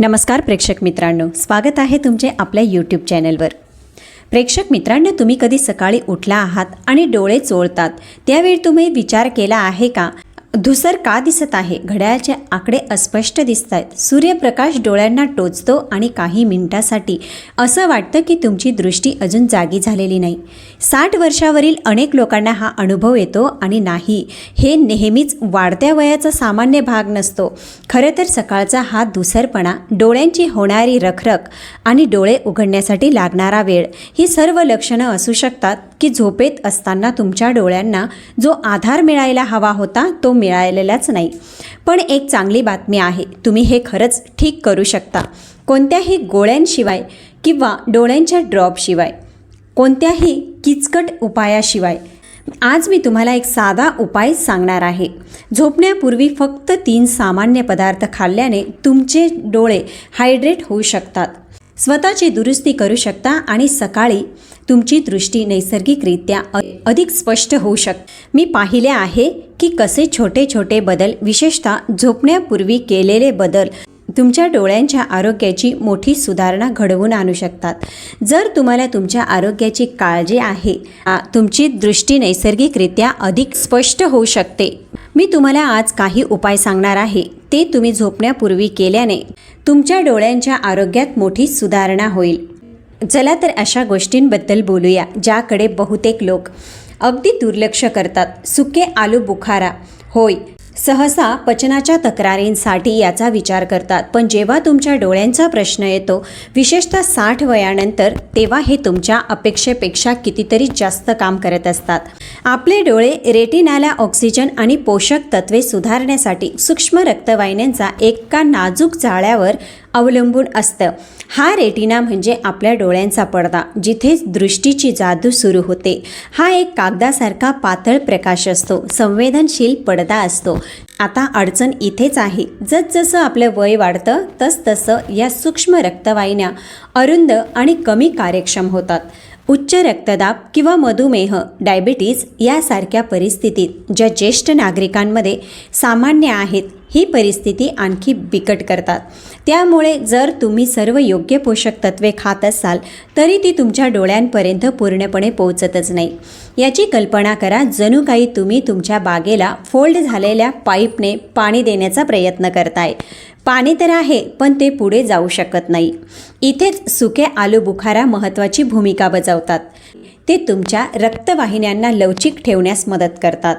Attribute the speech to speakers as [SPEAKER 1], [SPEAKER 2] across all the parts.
[SPEAKER 1] नमस्कार प्रेक्षक मित्रांनो. स्वागत आहे तुमचे आपल्या यूट्यूब चॅनलवर प्रेक्षक मित्रांनो तुम्ही कधी सकाळी उठला आहात आणि डोळे चोळतात? त्यावेळी तुम्ही विचार केला आहे का? धुसर का दिसत आहे? घड्याळाचे आकडे अस्पष्ट दिसत आहेत सूर्यप्रकाश डोळ्यांना टोचतो आणि काही मिनिटासाठी असं वाटतं की तुमची दृष्टी अजून जागी झालेली नाही. साठ वर्षावरील अनेक लोकांना हा अनुभव येतो आणि नाही. हे नेहमीच वाढत्या वयाचा सामान्य भाग नसतो. खरं तर सकाळचा हा दुसरपणा डोळ्यांची होणारी रखरख आणि डोळे उघडण्यासाठी लागणारा वेळ ही सर्व लक्षणं असू शकतात की झोपेत असताना तुमच्या डोळ्यांना जो आधार मिळायला हवा होता तो मिळालेलाच नाही. पण एक चांगली बातमी आहे तुम्ही हे खरंच ठीक करू शकता. कोणत्याही गोळ्यांशिवाय किंवा डोळ्यांच्या ड्रॉपशिवाय. कोणत्याही किचकट उपायाशिवाय. आज मी तुम्हाला एक साधा उपाय सांगणार आहे. झोपण्यापूर्वी फक्त तीन सामान्य पदार्थ खाल्ल्याने तुमचे डोळे हायड्रेट होऊ शकतात. स्वतःची दुरुस्ती करू शकता आणि सकाळी तुमची दृष्टी नैसर्गिकरित्या अ- अधिक स्पष्ट होऊ शक मी पाहिले आहे की कसे छोटे छोटे बदल विशेषतः झोपण्यापूर्वी केलेले बदल तुमच्या डोळ्यांच्या आरोग्याची मोठी सुधारणा घडवून आणू शकतात. जर तुम्हाला तुमच्या आरोग्याची काळजी आहे तुमची दृष्टी नैसर्गिकरित्या अधिक स्पष्ट होऊ शकते. मी तुम्हाला आज काही उपाय सांगणार आहे. ते तुम्ही झोपण्यापूर्वी केल्याने तुमच्या डोळ्यांच्या आरोग्यात मोठी सुधारणा होईल. चला तर अशा गोष्टींबद्दल बोलूया ज्याकडे बहुतेक लोक अगदी दुर्लक्ष करतात. सुके आलू बुखारा. होय सहसा पचनाच्या तक्रारींसाठी याचा विचार करतात. पण जेव्हा तुमच्या डोळ्यांचा प्रश्न येतो विशेषतः साठ वयानंतर तेव्हा हे तुमच्या अपेक्षेपेक्षा कितीतरी जास्त काम करत असतात. आपले डोळे रेटिनाला ऑक्सिजन आणि पोषक तत्वे सुधारण्यासाठी सूक्ष्म रक्तवाहिन्यांचा एका नाजूक जाळ्यावर अवलंबून असतं. हा रेटिना म्हणजे आपल्या डोळ्यांचा पडदा जिथे दृष्टीची जादू सुरू होते. हा एक कागदासारखा पातळ प्रकाश असतो संवेदनशील पडदा असतो. आता अडचण इथेच आहे. जसजसं आपलं वय वाढतं तसतसं या सूक्ष्म रक्तवाहिन्या अरुंद आणि कमी कार्यक्षम होतात. उच्च रक्तदाब किंवा मधुमेह डायबिटीज यासारख्या परिस्थितीत ज्या ज्येष्ठ नागरिकांमध्ये सामान्य आहेत ही परिस्थिती आणखी बिकट करतात. त्यामुळे जर तुम्ही सर्व योग्य पोषक तत्वे खात असाल तरी ती तुमच्या डोळ्यांपर्यंत पूर्णपणे पोहोचतच नाही. याची कल्पना करा जणू काही तुम्ही तुमच्या बागेला फोल्ड झालेल्या पाईपने पाणी देण्याचा प्रयत्न करताय. पाणी तर आहे पण ते पुढे जाऊ शकत नाही. इथेच सुके आलू बुखारा महत्त्वाची भूमिका बजावतात. ते तुमच्या रक्तवाहिन्यांना लवचिक ठेवण्यास मदत करतात.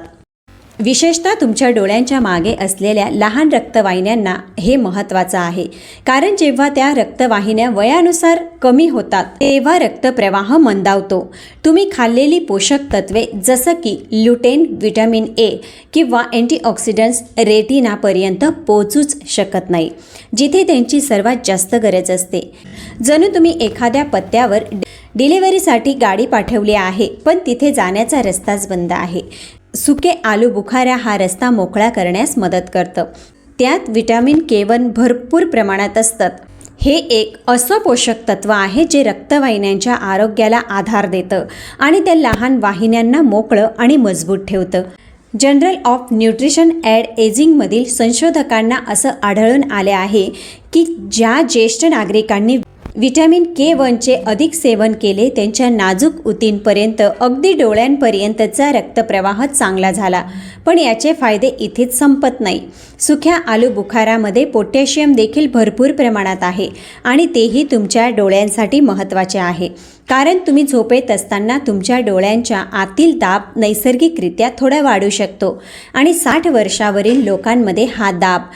[SPEAKER 1] विशेषतः तुमच्या डोळ्यांच्या मागे असलेल्या लहान रक्तवाहिन्यांना हे महत्त्वाचं आहे. कारण जेव्हा त्या रक्तवाहिन्या वयानुसार कमी होतात तेव्हा रक्तप्रवाह मंदावतो. तुम्ही खाल्लेली पोषक तत्वे जसं की ल्युटेन व्हिटॅमिन ए किंवा अँटीऑक्सिडंट्स रेटिनापर्यंत पोचूच शकत नाही जिथे त्यांची सर्वात जास्त गरज असते. जणू तुम्ही एखाद्या पत्त्यावर डिलिव्हरीसाठी गाडी पाठवली आहे पण तिथे जाण्याचा रस्ताच बंद आहे. सुके आलूबुखारा हा रस्ता मोकळा करण्यास मदत करतं. त्यात विटॅमिन के वन भरपूर प्रमाणात असतात. हे एक असं पोषक तत्व आहे जे रक्तवाहिन्यांच्या आरोग्याला आधार देतं आणि त्या लहान वाहिन्यांना मोकळं आणि मजबूत ठेवतं. जनरल ऑफ न्यूट्रिशन ॲड एजिंगमधील संशोधकांना असं आढळून आले आहे की ज्या ज्येष्ठ नागरिकांनी विटॅमिन के वनचे अधिक सेवन केले त्यांच्या नाजूक ऊतींपर्यंत अगदी डोळ्यांपर्यंतचा रक्तप्रवाह चांगला झाला. पण याचे फायदे इथेच संपत नाही. सुक्या आलू बुखारामध्ये पोटॅशियम देखील भरपूर प्रमाणात आहे आणि तेही तुमच्या डोळ्यांसाठी महत्त्वाचे आहे. कारण तुम्ही झोपेत असताना तुमच्या डोळ्यांच्या आतील दाब नैसर्गिकरित्या थोडा वाढू शकतो आणि साठ वर्षावरील लोकांमध्ये हा दाब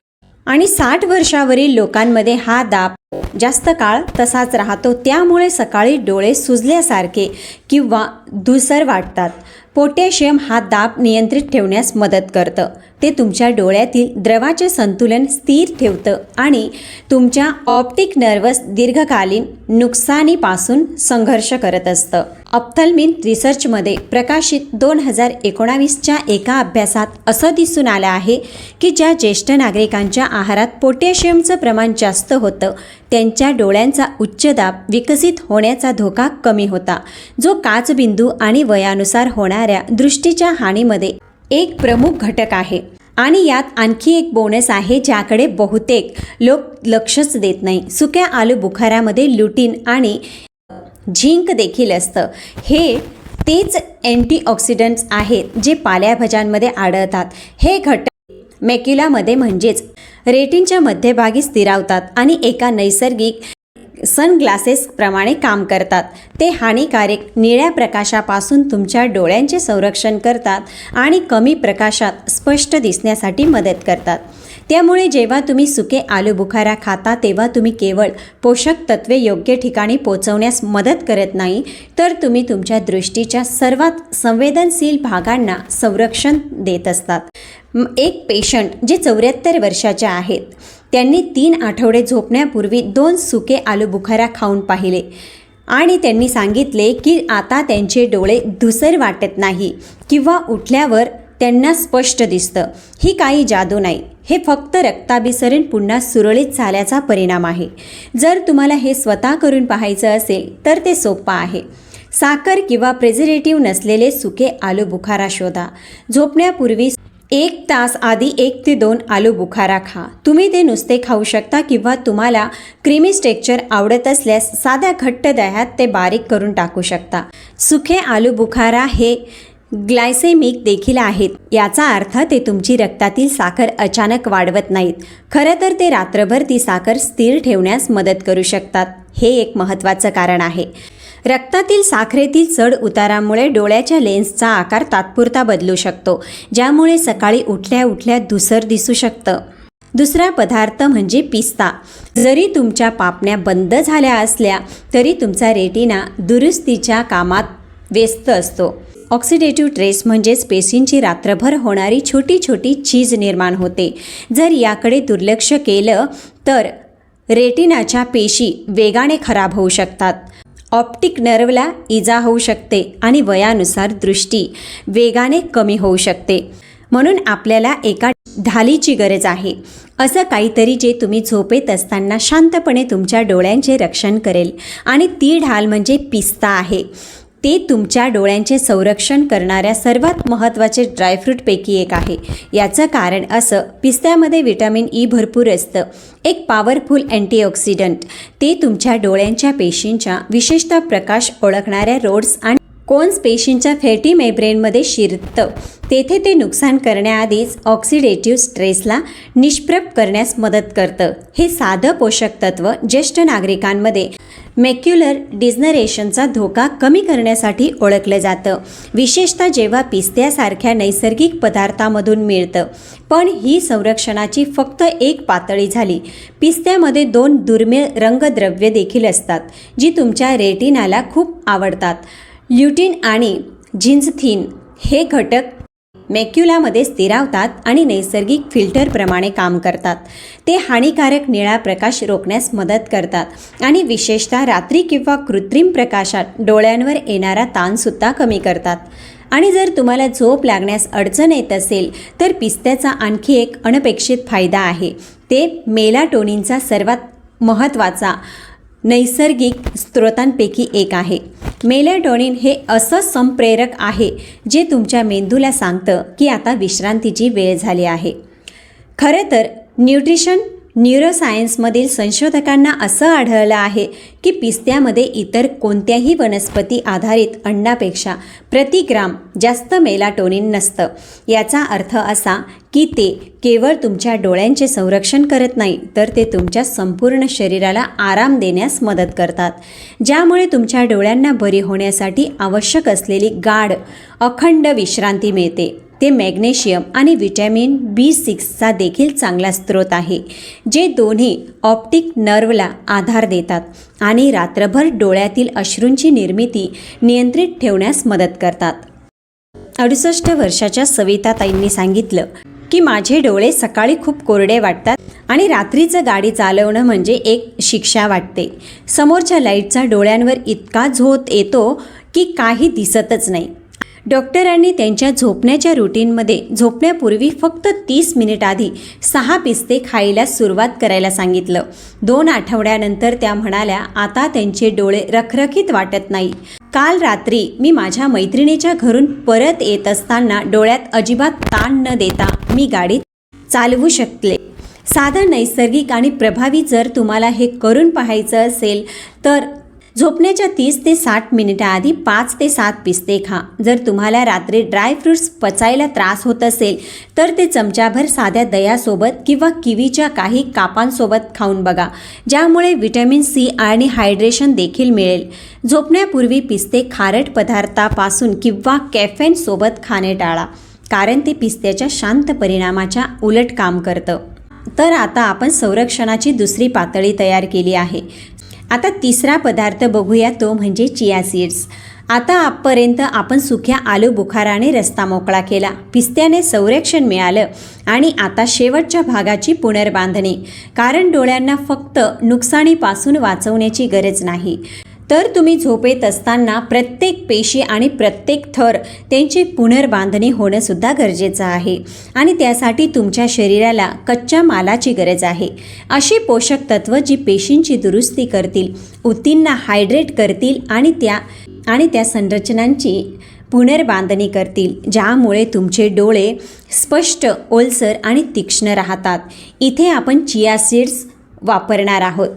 [SPEAKER 1] आणि साठ वर्षावरील लोकांमध्ये हा दाब जास्त काळ तसाच राहतो. त्यामुळे सकाळी डोळे सुजल्यासारखे किंवा धुसर वाटतात. पोटॅशियम हा दाब नियंत्रित ठेवण्यास मदत करतं. ते तुमच्या डोळ्यातील द्रवाचे संतुलन स्थिर ठेवतं आणि तुमच्या ऑप्टिक नर्वस दीर्घकालीन नुकसानीपासून संघर्ष करत असतं. अप्थल्मिन रिसर्चमध्ये प्रकाशित दोन हजार एकोणावीसच्या एका अभ्यासात असं दिसून आलं आहे की ज्या ज्येष्ठ नागरिकांच्या आहारात पोटॅशियमचं प्रमाण जास्त होतं त्यांच्या डोळ्यांचा उच्च दाब विकसित होण्याचा धोका कमी होता जो काचबिंदू आणि वयानुसार होणाऱ्या दृष्टीच्या हानीमध्ये एक प्रमुख घटक आहे. आणि यात आणखी एक बोनस आहे ज्याकडे बहुतेक लोक लक्षच देत नाही. सुक्या आलू बुखारामध्ये लुटीन आणि झिंक देखील असतं. हे तेच अँटीऑक्सिडंट्स आहेत जे पाल्याभाज्यांमध्ये आढळतात. हे घटक मेक्युलामध्ये म्हणजेच रेटिनच्या मध्यभागी स्थिरावतात आणि एका नैसर्गिक सनग्लासेसप्रमाणे काम करतात. ते हानिकारक निळ्या प्रकाशापासून तुमच्या डोळ्यांचे संरक्षण करतात आणि कमी प्रकाशात स्पष्ट दिसण्यासाठी मदत करतात. त्यामुळे जेव्हा तुम्ही सुके आलू बुखारा खाता तेव्हा तुम्ही केवळ पोषक तत्वे योग्य ठिकाणी पोचवण्यास मदत करत नाही तर तुम्ही तुमच्या दृष्टीच्या सर्वात संवेदनशील भागांना संरक्षण देत असतात. एक पेशंट जे चौऱ्याहत्तर वर्षाचे आहेत. त्यांनी तीन आठवडे झोपण्यापूर्वी दोन सुके आलू बुखारा खाऊन पाहिले. आणि त्यांनी सांगितले की आता त्यांचे डोळे धुसर वाटत नाही किंवा उठल्यावर त्यांना स्पष्ट दिसतं. ही काही जादू नाही. हे फक्त रक्ताभिसरण पुन्हा सुरळीत झाल्याचा परिणाम आहे. जर तुम्हाला हे स्वतः करून पाहायचं असेल तर ते सोपं आहे. साखर किंवा प्रेझर्वेटिव्ह नसलेले सुके आलू बुखारा शोधा. झोपण्यापूर्वी एक तास आधी एक ते दोन आलू बुखारा खा. तुम्ही ते नुसते खाऊ शकता किंवा तुम्हाला क्रीमी स्टेक्चर आवडत असल्यास साध्या घट्ट दह्यात ते बारीक करून टाकू शकता. सुखे आलू बुखारा हे ग्लायसेमिक देखील आहेत. याचा अर्थ ते तुमची रक्तातील साखर अचानक वाढवत नाहीत. खरं तर ते रात्रभर ती साखर स्थिर ठेवण्यास मदत करू शकतात. हे एक महत्त्वाचं कारण आहे. रक्तातील साखरेतील चढ उतारामुळे डोळ्याच्या लेन्सचा आकार तात्पुरता बदलू शकतो ज्यामुळे सकाळी उठल्या उठल्या धुसर दिसू शकतं. दुसरा पदार्थ म्हणजे पिस्ता. जरी तुमच्या पापण्या बंद झाल्या असल्या तरी तुमचा रेटिना दुरुस्तीच्या कामात व्यस्त असतो. ऑक्सिडेटिव्ह ट्रेस म्हणजेच पेशींची रात्रभर होणारी छोटी छोटी चीज निर्माण होते. जर याकडे दुर्लक्ष केलं तर रेटिनाच्या पेशी वेगाने खराब होऊ शकतात. ऑप्टिक नर्वला इजा होऊ शकते आणि वयानुसार दृष्टी वेगाने कमी होऊ शकते. म्हणून आपल्याला एका ढालीची गरज आहे. असं काहीतरी जे तुम्ही झोपेत असताना शांतपणे तुमच्या डोळ्यांचे रक्षण करेल. आणि ती ढाल म्हणजे पिस्ता आहे. ते तुमच्या डोळ्यांचे संरक्षण करणाऱ्या सर्वात महत्त्वाचे ड्रायफ्रूटपैकी एक आहे. याचं कारण असं पिस्त्यामध्ये विटॅमिन ई e भरपूर असतं. एक पॉवरफुल अँटीऑक्सिडंट ते तुमच्या डोळ्यांच्या पेशींच्या विशेषतः प्रकाश ओळखणाऱ्या रोड्स आणि कोन्स पेशींच्या फॅटी मेब्रेनमध्ये शिरतं. तेथे ते नुकसान करण्याआधीच ऑक्सिडेटिव्ह स्ट्रेसला निष्प्रभ करण्यास मदत करतं. हे साधं पोषक तत्व ज्येष्ठ नागरिकांमध्ये मेक्युलर डिझनरेशनचा धोका कमी करण्यासाठी ओळखलं जातं. विशेषतः जेव्हा पिस्त्यासारख्या नैसर्गिक पदार्थामधून मिळतं. पण ही संरक्षणाची फक्त एक पातळी झाली. पिस्त्यामध्ये दोन दुर्मिळ रंगद्रव्य देखील असतात जी तुमच्या रेटिनाला खूप आवडतात. ल्युटिन आणि झिन्झथिन हे घटक मॅक्युलामध्ये स्थिरावतात आणि नैसर्गिक फिल्टरप्रमाणे काम करतात. ते हानिकारक निळा प्रकाश रोखण्यास मदत करतात आणि विशेषतः रात्री किंवा कृत्रिम प्रकाशात डोळ्यांवर येणारा ताणसुद्धा कमी करतात. आणि जर तुम्हाला झोप लागण्यास अडचण येत असेल तर पिस्त्याचा आणखी एक अनपेक्षित फायदा आहे. ते मेलाटोनिनचा सर्वात महत्त्वाचा नैसर्गिक स्रोतांपैकी एक आहे. मेलेटोनिन हे असं संप्रेरक आहे जे तुमच्या मेंदूला सांगतं की आता विश्रांतीची वेळ झाली आहे. खरं तर न्यूट्रिशन न्यूरोसायन्समधील संशोधकांना असं आढळलं आहे की पिस्त्यामध्ये इतर कोणत्याही वनस्पती आधारित अन्नापेक्षा प्रतिग्राम जास्त मेलाटोनिन नसतं. याचा अर्थ असा की ते केवळ तुमच्या डोळ्यांचे संरक्षण करत नाही तर ते तुमच्या संपूर्ण शरीराला आराम देण्यास मदत करतात. ज्यामुळे तुमच्या डोळ्यांना बरी होण्यासाठी आवश्यक असलेली गाढ अखंड विश्रांती मिळते. ते मॅग्नेशियम आणि व्हिटॅमिन बी सिक्सचा देखील चांगला स्रोत आहे जे दोन्ही ऑप्टिक नर्वला आधार देतात आणि रात्रभर डोळ्यातील अश्रूंची निर्मिती नियंत्रित ठेवण्यास मदत करतात. अडुसष्ट वर्षाच्या सविताताईंनी सांगितलं की माझे डोळे सकाळी खूप कोरडे वाटतात आणि रात्रीचं गाडी चालवणं म्हणजे एक शिक्षा वाटते. समोरच्या लाईटचा डोळ्यांवर इतका झोत येतो की काही दिसतच नाही. डॉक्टरांनी त्यांच्या झोपण्याच्या रुटीनमध्ये झोपण्यापूर्वी फक्त तीस मिनिट आधी सहा पिस्ते खायला सुरुवात करायला सांगितलं. दोन आठवड्यानंतर त्या म्हणाल्या आता त्यांचे डोळे रखरखीत वाटत नाही. काल रात्री मी माझ्या मैत्रिणीच्या घरून परत येत असताना डोळ्यात अजिबात ताण न देता मी गाडी चालवू शकले. साधं नैसर्गिक आणि प्रभावी जर तुम्हाला हे करून पाहायचं असेल तर झोपण्याच्या तीस ते साठ मिनिटाआधी पाच ते सात पिस्ते खा. जर तुम्हाला रात्री ड्रायफ्रुट्स पचायला त्रास होत असेल तर ते चमचाभर साध्या दयासोबत किंवा किवीच्या काही कापांसोबत खाऊन बघा. ज्यामुळे व्हिटॅमिन सी आणि हायड्रेशन देखील मिळेल. झोपण्यापूर्वी पिस्ते खारट पदार्थापासून किंवा कॅफेनसोबत खाणे टाळा कारण ते पिस्त्याच्या शांत परिणामाच्या उलट काम करतं. तर आता आपण संरक्षणाची दुसरी पातळी तयार केली आहे. आता तिसरा पदार्थ बघूया तो म्हणजे चिया सीड्स. आता आजपर्यंत आपण सुक्या आलू बुखाराने रस्ता मोकळा केला. पिस्त्याने संरक्षण मिळालं आणि आता शेवटच्या भागाची पुनर्बांधणी. कारण डोळ्यांना फक्त नुकसानीपासून वाचवण्याची गरज नाही. तर तुम्ही झोपेत असताना प्रत्येक पेशी आणि प्रत्येक थर त्यांची पुनर्बांधणी होणंसुद्धा गरजेचं आहे. आणि त्यासाठी तुमच्या शरीराला कच्च्या मालाची गरज आहे. अशी पोषक तत्व जी पेशींची दुरुस्ती करतील ऊतींना हायड्रेट करतील आणि त्या आणि त्या संरचनांची पुनर्बांधणी करतील ज्यामुळे तुमचे डोळे स्पष्ट ओलसर आणि तीक्ष्ण राहतात. इथे आपण चिया सीड्स वापरणार आहोत.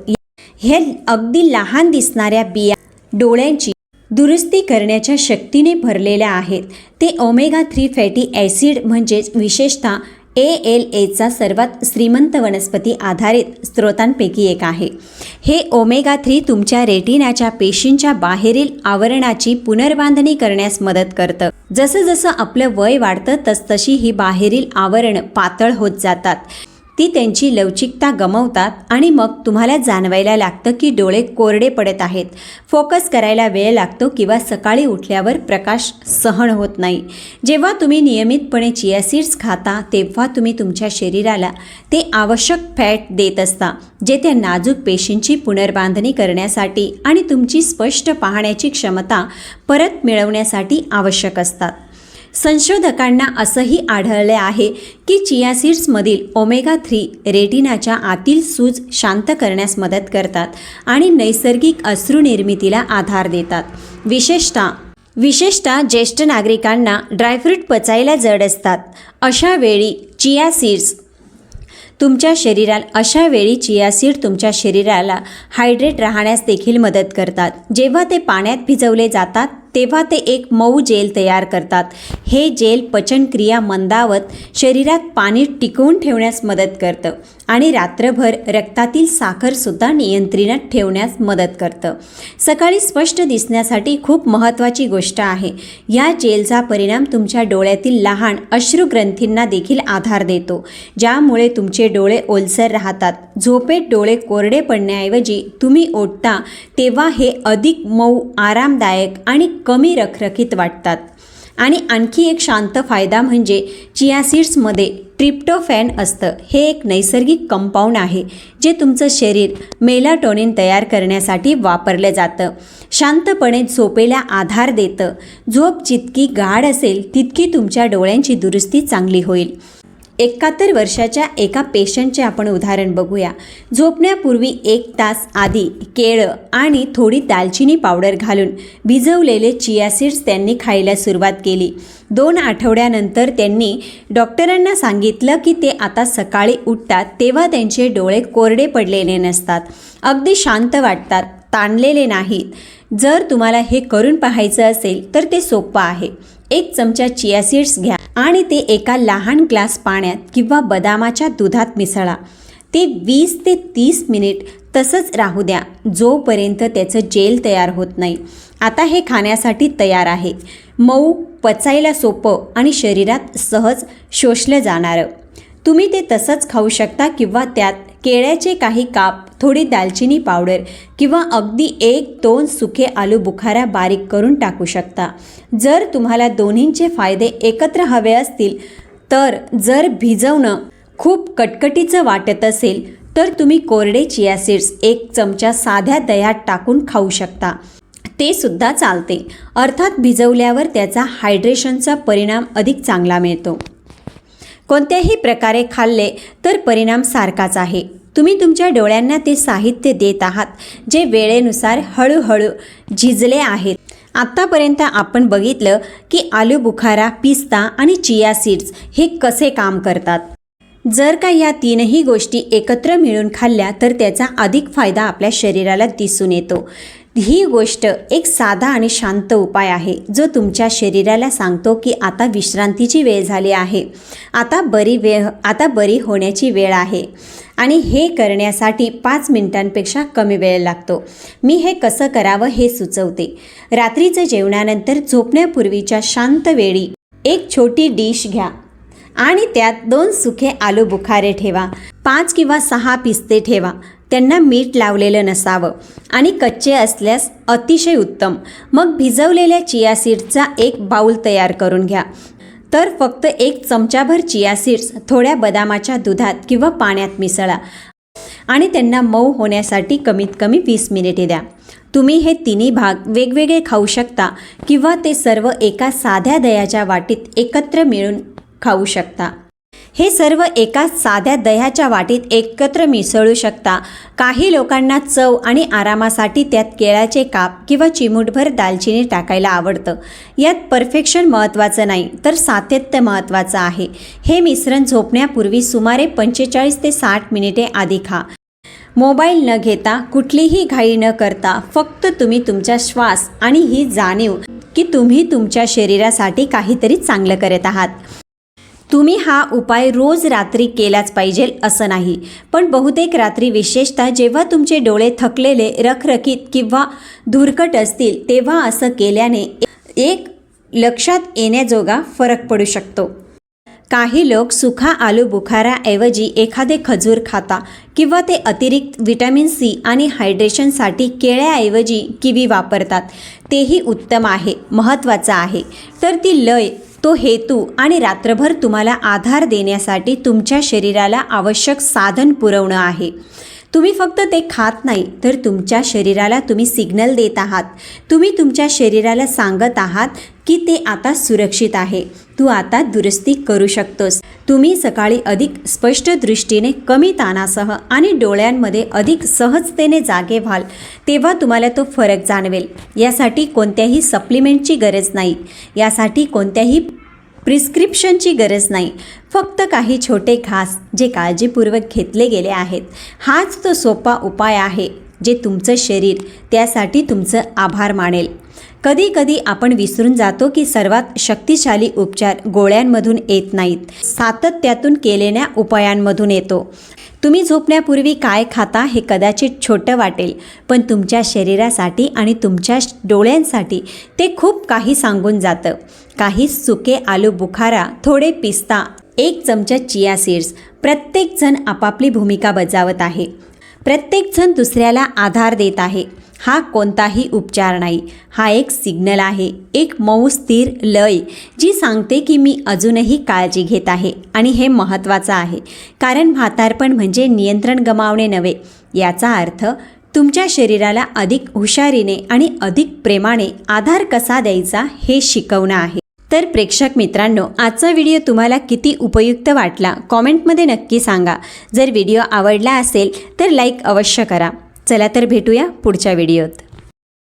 [SPEAKER 1] हे अगदी लहान दिसणाऱ्या बिया डोळ्यांची दुरुस्ती करण्याच्या शक्तीने भरलेल्या आहेत. ते ओमेगा थ्री फॅटी ॲसिड म्हणजेच विशेषतः ए एल एचा सर्वात श्रीमंत वनस्पती आधारित स्रोतांपैकी एक आहे. हे ओमेगा थ्री तुमच्या रेटिनाच्या पेशींच्या बाहेरील आवरणाची पुनर्बांधणी करण्यास मदत करतं. जसं जसं आपलं वय वाढतं तसतशी ही बाहेरील आवरण पातळ होत जातात. ती त्यांची लवचिकता गमावतात आणि मग तुम्हाला जाणवायला लागतं की डोळे कोरडे पडत आहेत. फोकस करायला वेळ लागतो किंवा सकाळी उठल्यावर प्रकाश सहन होत नाही. जेव्हा तुम्ही नियमितपणे चिया सीड्स खाता तेव्हा तुम्ही तुमच्या शरीराला ते आवश्यक फॅट देत असता जे त्या नाजूक पेशींची पुनर्बांधणी करण्यासाठी आणि तुमची स्पष्ट पाहण्याची क्षमता परत मिळवण्यासाठी आवश्यक असतात. संशोधकांना असंही आढळले आहे की चिया सीड्समधील ओमेगा थ्री रेटिनाच्या आतील सूज शांत करण्यास मदत करतात आणि नैसर्गिक अश्रू निर्मितीला आधार देतात. विशेषतः विशेषतः ज्येष्ठ नागरिकांना ड्रायफ्रूट पचायला जड असतात. अशा वेळी चिया सीड्स तुमच्या शरीराला अशा वेळी चिया सीड तुमच्या शरीराला हायड्रेट राहण्यास देखील मदत करतात. जेव्हा ते पाण्यात भिजवले जातात तेव्हा ते एक मऊ जेल तयार करतात. हे जेल पचनक्रिया मंदावत शरीरात पाणी टिकवून ठेवण्यास मदत करतं आणि रात्रभर रक्तातील साखरसुद्धा नियंत्रणात ठेवण्यास मदत करतं. सकाळी स्पष्ट दिसण्यासाठी खूप महत्त्वाची गोष्ट आहे. या जेलचा परिणाम तुमच्या डोळ्यातील लहान अश्रुग्रंथींना देखील आधार देतो ज्यामुळे तुमचे डोळे ओलसर राहतात. झोपेत डोळे कोरडे पडण्याऐवजी तुम्ही ओढता तेव्हा हे अधिक मऊ आरामदायक आणि कमी रखरखीत वाटतात. आणि आणखी एक शांत फायदा म्हणजे चिया सीड्समध्ये ट्रिप्टोफॅन असतं. हे एक नैसर्गिक कंपाऊंड आहे जे तुमचं शरीर मेलाटोनिन तयार करण्यासाठी वापरलं जातं. शांतपणे झोपेला आधार देतं. झोप जितकी गाढ असेल तितकी तुमच्या डोळ्यांची दुरुस्ती चांगली होईल. एकाहत्तर वर्षाच्या एका पेशंटचे आपण उदाहरण बघूया. झोपण्यापूर्वी एक तास आधी केळं आणि थोडी दालचिनी पावडर घालून भिजवलेले चिया सीड्स त्यांनी खायला सुरुवात केली. दोन आठवड्यानंतर त्यांनी डॉक्टरांना सांगितलं की ते आता सकाळी उठतात तेव्हा त्यांचे डोळे कोरडे पडलेले नसतात. अगदी शांत वाटतात ताणलेले नाहीत. जर तुम्हाला हे करून पाहायचं असेल तर ते सोपं आहे. एक चमचा चिया सीड्स घ्या आणि ते एका लहान ग्लास पाण्यात किंवा बदामाच्या दुधात मिसळा. ते वीस ते तीस मिनिट तसंच राहू द्या जोपर्यंत त्याचं जेल तयार होत नाही. आता हे खाण्यासाठी तयार आहे. मऊ पचायला सोपं आणि शरीरात सहज शोषलं जाणारं. तुम्ही ते तसंच खाऊ शकता किंवा त्यात केळ्याचे काही काप थोडी दालचिनी पावडर किंवा अगदी एक दोन सुके आलू बुखारा बारीक करून टाकू शकता. जर तुम्हाला दोन्हींचे फायदे एकत्र हवे असतील तर जर भिजवणं खूप कटकटीचं वाटत असेल तर तुम्ही कोरडे चिया सीड्स एक चमचा साध्या दह्यात टाकून खाऊ शकता. ते सुद्धा चालते. अर्थात भिजवल्यावर त्याचा हायड्रेशनचा परिणाम अधिक चांगला मिळतो. कोणत्याही प्रकारे खाल्ले तर परिणाम सारखाच आहे. तुम्ही तुमच्या डोळ्यांना ते साहित्य देत आहात जे वेळेनुसार हळूहळू झिजले आहेत. आत्तापर्यंत आपण बघितलं की आलू बुखारा पिस्ता आणि चिया सीड्स हे कसे काम करतात. जर का या तीनही गोष्टी एकत्र मिळून खाल्ल्या तर त्याचा अधिक फायदा आपल्या शरीराला दिसून येतो. ही गोष्ट एक साधा आणि शांत उपाय आहे जो तुमच्या शरीराला सांगतो की आता विश्रांतीची वेळ झाली आहे. आता बरी वेळ आता बरी होण्याची वेळ आहे. आणि हे करण्यासाठी पाच मिनिटांपेक्षा कमी वेळ लागतो. मी हे कसं करावं हे सुचवते. रात्रीचं जेवणानंतर झोपण्यापूर्वीच्या शांत वेळी एक छोटी डिश घ्या. आणि त्यात दोन सुखे आलू बुखारे ठेवा. पाच किंवा सहा पिस्ते ठेवा. त्यांना मीठ लावलेलं नसावं. आणि कच्चे असल्यास अतिशय उत्तम. मग भिजवलेल्या चिया सीड्सचा एक बाऊल तयार करून घ्या. तर फक्त एक चमचाभर चिया सीड्स थोड्या बदामाच्या दुधात किंवा पाण्यात मिसळा. आणि त्यांना मऊ होण्यासाठी कमीत कमी वीस मिनिटे द्या. तुम्ही हे तिन्ही भाग वेगवेगळे खाऊ शकता किंवा ते सर्व एका साध्या दह्याच्या वाटीत एकत्र मिळून खाऊ शकता. हे सर्व एका साध्या दह्याच्या वाटीत एकत्र मिसळू शकता. काही लोकांना चव आणि आरामासाठी त्यात केळाचे काप किंवा चिमूटभर दालचिनी टाकायला आवडतं. यात परफेक्शन महत्त्वाचं नाही तर सातत्य महत्त्वाचं आहे. हे मिश्रण झोपण्यापूर्वी सुमारे पंचेचाळीस ते साठ मिनिटे आधी खा. मोबाईल न घेता कुठलीही घाई न करता फक्त तुम्ही तुमचा श्वास आणि ही जाणीव की तुम्ही तुमच्या शरीरासाठी काहीतरी चांगलं करत आहात. तुम्ही हा उपाय रोज रात्री केलाच पाहिजे असं नाही. पण बहुतेक रात्री विशेषतः जेव्हा तुमचे डोळे थकलेले रखरखीत किंवा धुरकट असतील तेव्हा असं केल्याने एक लक्षात येण्याजोगा फरक पडू शकतो. काही लोक सुखा आलू बुखाराऐवजी एखादे खजूर खाता किंवा ते अतिरिक्त विटॅमिन सी आणि हायड्रेशनसाठी केळ्याऐवजी किवी वापरतात. तेही उत्तम आहे महत्त्वाचं आहे. तर ती लय तो हेतू आणि रात्रभर तुम्हाला आधार देण्यासाठी तुमच्या शरीराला आवश्यक साधन पुरवणं आहे. तुम्ही फक्त ते खात नाही तर तुमच्या शरीराला तुम्ही सिग्नल देत आहात. तुम्ही तुमच्या शरीराला सांगत आहात की ते आता सुरक्षित आहे. तू आता दुरुस्ती करू शकतोस. तुम्ही सकाळी अधिक स्पष्ट दृष्टीने कमी ताणासह आणि डोळ्यांमध्ये अधिक सहजतेने जागे व्हाल तेव्हा तुम्हाला तो फरक जाणवेल. यासाठी कोणत्याही सप्लिमेंटची गरज नाही. यासाठी कोणत्याही प्रिस्क्रिप्शनची गरज नाही. फक्त काही छोटे घास जे काळजीपूर्वक घेतले गेले आहेत. हाच तो सोपा उपाय आहे. जे तुमचं शरीर त्यासाठी तुमचं आभार मानेल. कधी कधी आपण विसरून जातो की सर्वात शक्तिशाली उपचार गोळ्यांमधून येत नाहीत. सातत्यातून केलेल्या उपायांमधून येतो. तुम्ही झोपण्यापूर्वी काय खाता हे कदाचित छोटं वाटेल पण तुमच्या शरीरासाठी आणि तुमच्या डोळ्यांसाठी ते खूप काही सांगून जातं. काही सुके आलू बुखारा थोडे पिस्ता एक चमचा चिया सीड्स प्रत्येकजण आपापली भूमिका बजावत आहे. प्रत्येकजण दुसऱ्याला आधार देत आहे. हा कोणताही उपचार नाही. हा एक सिग्नल आहे. एक मऊ स्थिर लय जी सांगते की मी अजूनही काळजी घेत आहे आणि हे महत्त्वाचं आहे. कारण म्हातारपण म्हणजे नियंत्रण गमावणे नव्हे. याचा अर्थ तुमच्या शरीराला अधिक हुशारीने आणि अधिक प्रेमाने आधार कसा द्यायचा हे शिकवणं आहे. तर प्रेक्षक मित्रांनो आजचा व्हिडिओ तुम्हाला किती उपयुक्त वाटला कॉमेंटमध्ये नक्की सांगा. जर व्हिडिओ आवडला असेल तर लाईक अवश्य करा. चला तर भेटूया पुढच्या व्हिडिओत.